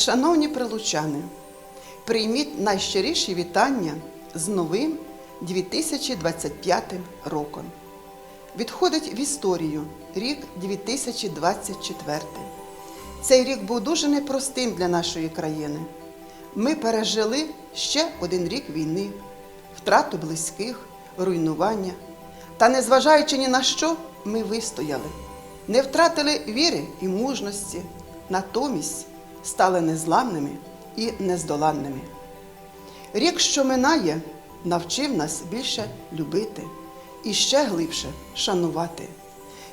Шановні прилучани, прийміть найщиріші вітання з новим 2025 роком. Відходить в історію рік 2024. Цей рік був дуже непростим для нашої країни. Ми пережили ще один рік війни, втрату близьких, руйнування. Та незважаючи ні на що, ми вистояли, не втратили віри і мужності, натомість стали незламними і нездоланними. Рік, що минає, навчив нас більше любити і ще глибше шанувати.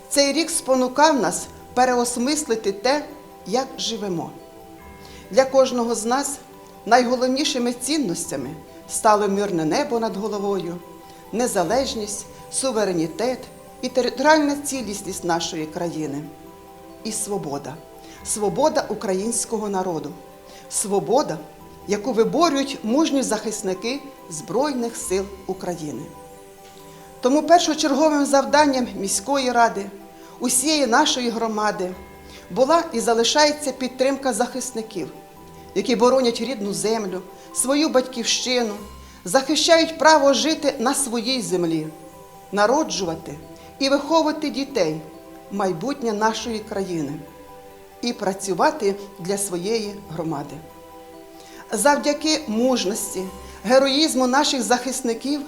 Цей рік спонукав нас переосмислити те, як живемо. Для кожного з нас найголовнішими цінностями стали мирне небо над головою, незалежність, суверенітет і територіальна цілісність нашої країни. І свобода, свобода українського народу, свобода, яку виборюють мужні захисники Збройних сил України. Тому першочерговим завданням міської ради, усієї нашої громади була і залишається підтримка захисників, які боронять рідну землю, свою батьківщину, захищають право жити на своїй землі, народжувати і виховувати дітей, майбутнє нашої країни і працювати для своєї громади. Завдяки мужності, героїзму наших захисників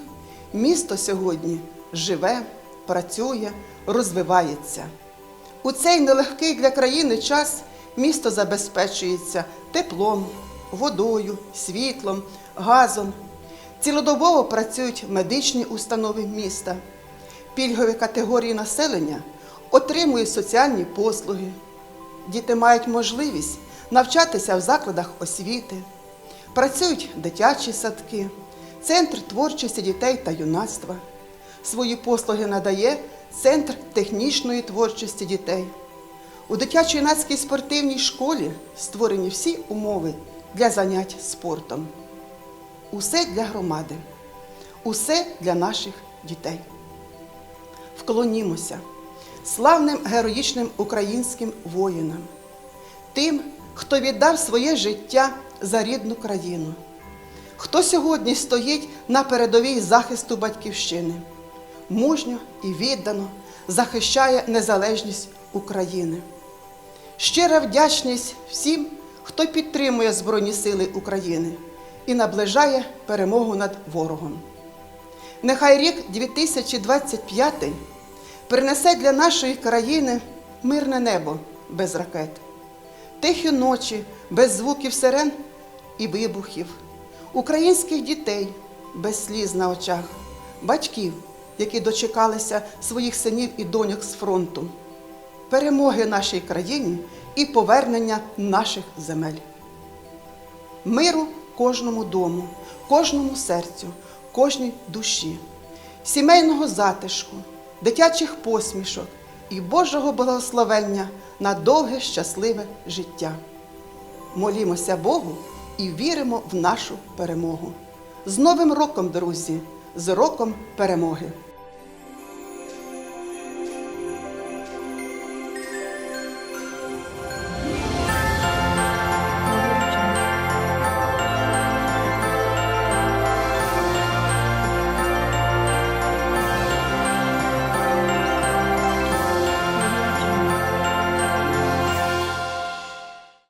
місто сьогодні живе, працює, розвивається. У цей нелегкий для країни час місто забезпечується теплом, водою, світлом, газом. Цілодобово працюють медичні установи міста. Пільгові категорії населення отримують соціальні послуги. Діти мають можливість навчатися в закладах освіти, працюють дитячі садки, центр творчості дітей та юнацтва. Свої послуги надає Центр технічної творчості дітей. У дитячо-юнацькій спортивній школі створені всі умови для занять спортом. Усе для громади, усе для наших дітей. Вклонімося славним героїчним українським воїнам, тим, хто віддав своє життя за рідну країну, хто сьогодні стоїть на передовій захисту батьківщини, мужньо і віддано захищає незалежність України. Щира вдячність всім, хто підтримує Збройні Сили України і наближає перемогу над ворогом. Нехай рік 2025 принесе для нашої країни мирне небо без ракет, тихі ночі без звуків сирен і вибухів, українських дітей без сліз на очах, батьків, які дочекалися своїх синів і доньок з фронту, перемоги нашій країні і повернення наших земель. Миру кожному дому, кожному серцю, кожній душі, сімейного затишку, дитячих посмішок і Божого благословення на довге щасливе життя. Молімося Богу і віримо в нашу перемогу. З Новим роком, друзі, з роком перемоги!